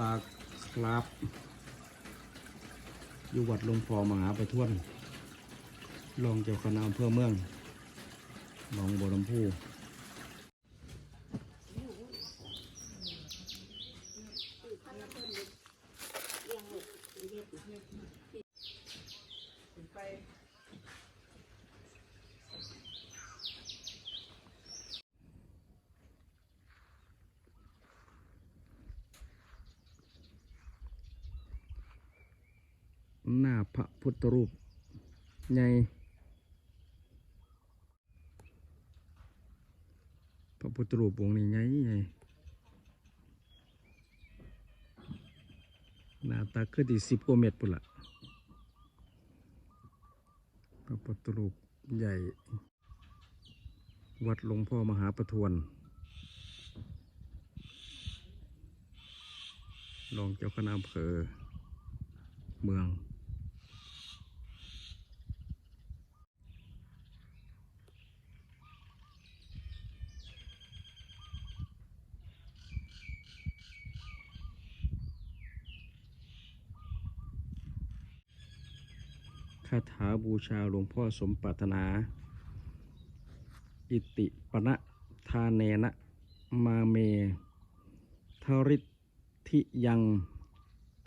ปากครับ อยู่วัดหลวงพ่อมหาไปทวนรองเจ้าคณะอำเภอเมืองหนองบัวลำพูหน้า พุทธรูปใหญ่พระพุทธรูปองค์นี้ใหญ่ใหญ่หน้าตาคือที่สิบกว่าเมตรปุ่นละพระพุทธรูปใหญ่ วัดหลวงพ่อมหาประทวนรองเจ้าคณะอำเภอเมือง คาถาบูชาหลวงพ่อสมปรารถนา อิติปณะทาเนนะมาเมทริทิยัง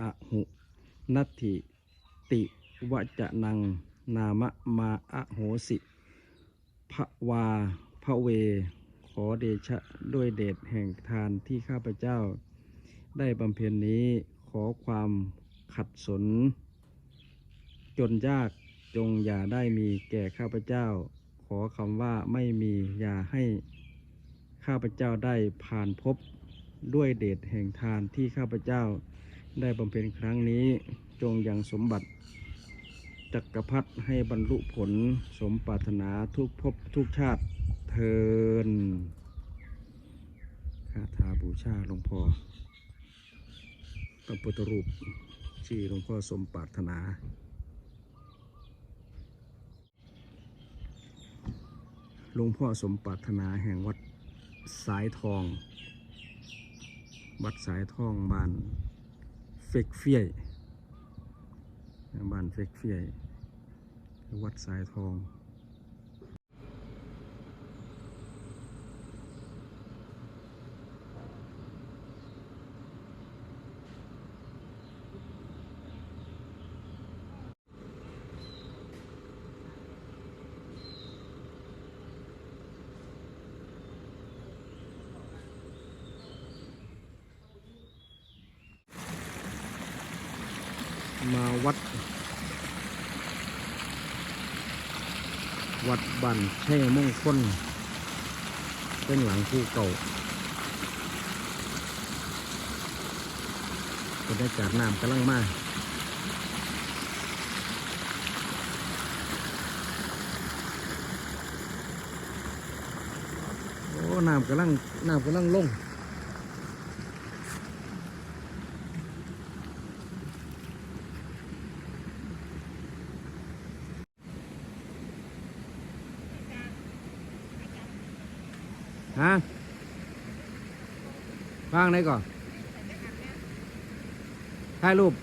อะหุนัตถิติวจนังนามะมาอะโหสิภวาพระเว ขอเดชะด้วยเดชแห่งทานที่ข้าพเจ้า ได้บำเพ็ญนี้ขอความขัดสน จนยากจงอย่าได้มีแก่ข้าพเจ้า ขอคำว่าไม่มีอย่าให้ข้าพเจ้าได้ผ่านพบด้วยเดชแห่งทานที่ข้าพเจ้าได้บำเพ็ญครั้งนี้จงยังสมบัติ จักรพรรดิให้บรรลุผลสมปรารถนาทุกภพทุกชาติเทินคาถาบูชาหลวงพ่อพระพุทธรูปชื่หลวงพ่อสมปรารถนา หลวงพ่อสมปรารถนาแห่งวัดสายทอง วัดสายทองบ้านเฟกเฟียบ้านเฟกเฟียยวัดสายทอง มา วัด วัดบันแช่มงคลเป็นหลังภูเก่าบรรยากาศน้ำกำลังมาโอ้น้ำกำลังน้ำกำลังลง ฮะฟังไหนก่อนถ่ายรูป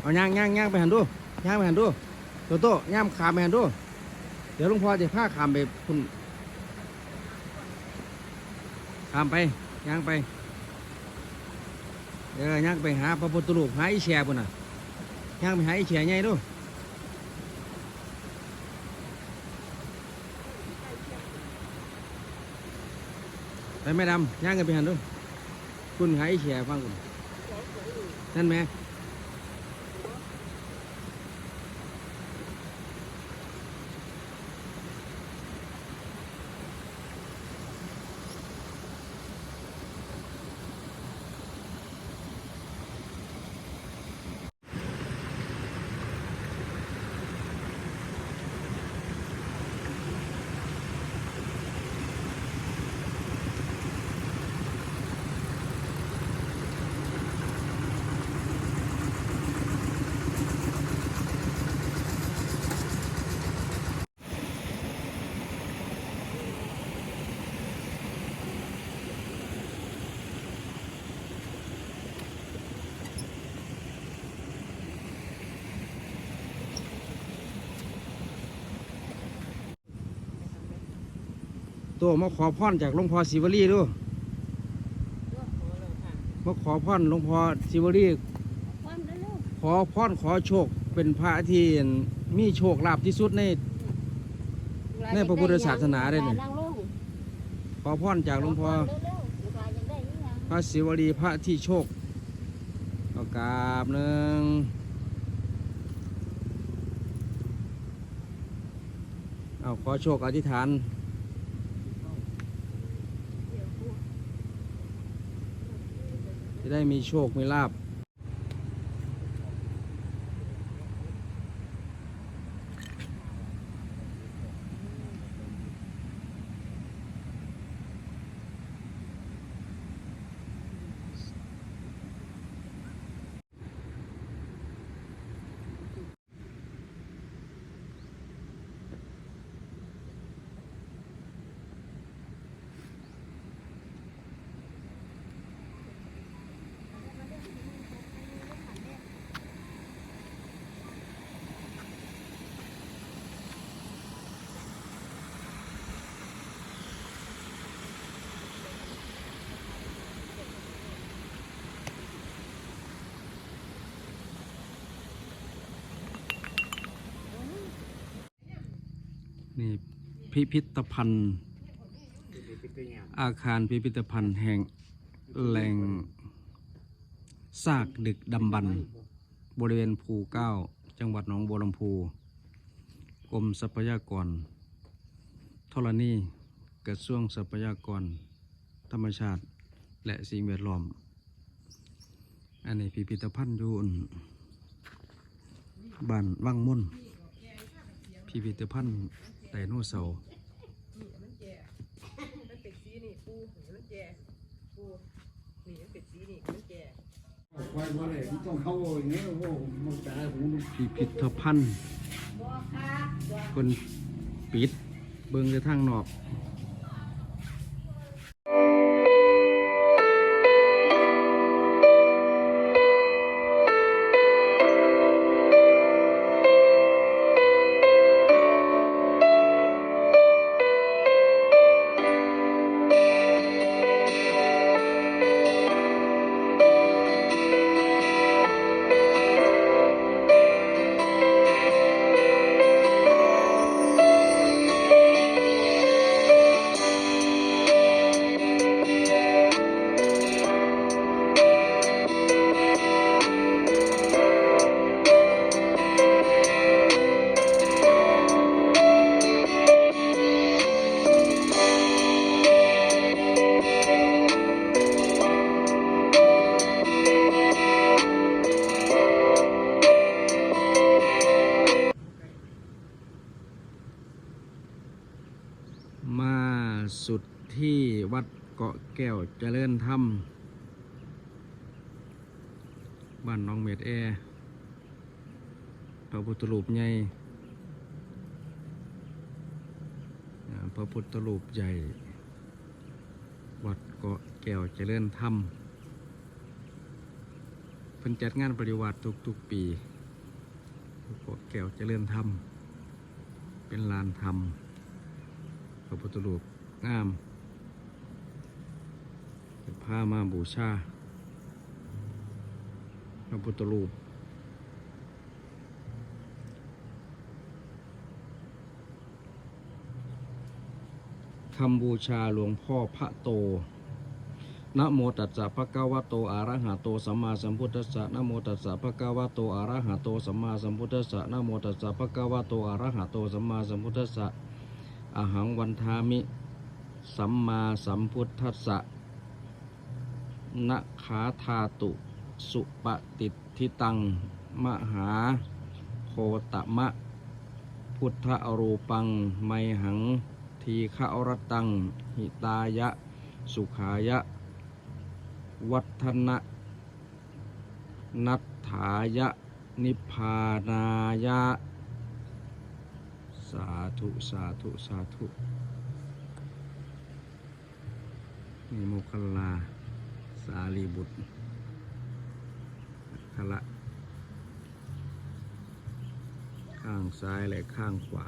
เอาย่างย่างย่างไปหันดูย่างไปหันดูโตโต้ย่างขามไปหันดู เดี๋ยวลุงพ่อจะพาขามไปคุณขามไปย่างไป เออย่างไปหาพระพุทธรูปหาอีแชร์ปุ่นน่ะย่างไปหาอีแชร์ใหญ่ดูไปแม่ดำย่างกันไปหันดูคุณหาอีแชร์ฟังคุณนั่นไหม ตัวมาขอพรจากหลวงพ่อศิวลีดูมาขอพรหลวงพ่อศิวลีความเร็วขอพรขอโชคเป็นพระที่มีโชคลาภที่สุดในในพระพุทธศาสนาได้นี่นั่งลงขอพรจากหลวงพ่อเร็วๆลูกหลานยังได้อีหยังพระศิวลีพระที่โชคเอากราบหนึ่งเอาขอโชคอธิษฐาน จะได้มีโชค มีลาบ นี่ พิพิธภัณฑ์ อาคารพิพิธภัณฑ์แห่งแหล่งซากดึกดำบรรพ์บริเวณภูเก้า จังหวัดหนองบัวลำพูกรมทรัพยากรธรณีกระทรวงทรัพยากร ธรรมชาติและสิ่งแวดล้อม อันนี้พิพิธภัณฑ์อยู่อั่นบ้านวังม่นพิพิธภัณฑ์ ดโนเสาร์มันแก่มันเป็นสีนี่ปูนี่มันแก่ปูนี่มันเป็นสีนี่มันแก่ควายมาเลยต้องเข้าอย่างนี้โอ้มันตายหูพิพิธภัณฑ์คนปิดเบิ่งจะทางนอก สุดที่วัดเกาะแก้วเจริญธรรม บ้านน้องเมดแอร์พระพุทธรูปใหญ่พระพุทธรูปใหญ่ วัดเกาะแก้วเจริญธรรมเพิ่นจัดงานปฏิวัติทุกๆปีเกาะแก้วเจริญธรรม เป็นลานธรรมพระพุทธรูป งามจะพามาบูชาพระพุทธรูปคำบูชาหลวงพ่อพระโต นะโมตัสสะภะคะวะโตอะระหะโตสัมมาสัมพุทธัสสะ นะโมตัสสะภะคะวะโตอะระหะโตสัมมาสัมพุทธัสสะ นะโมตัสสะภะคะวะโตอะระหะโตสัมมาสัมพุทธัสสะ อะหังวันทามิ สัมมาสัมพุทธัสสะนะขาธาตุ สุปฏิทิตัง มหาโคตมะ พุทธอรูปัง ไมหัง ทีฆะรตัง หิตายะ สุขายะ วัฒนะนัตถายะ นิพพานายะ สาธุ สาธุ สาธุ นี่โมคัลลา สารีบุตรคละ ข้างซ้ายและข้างขวา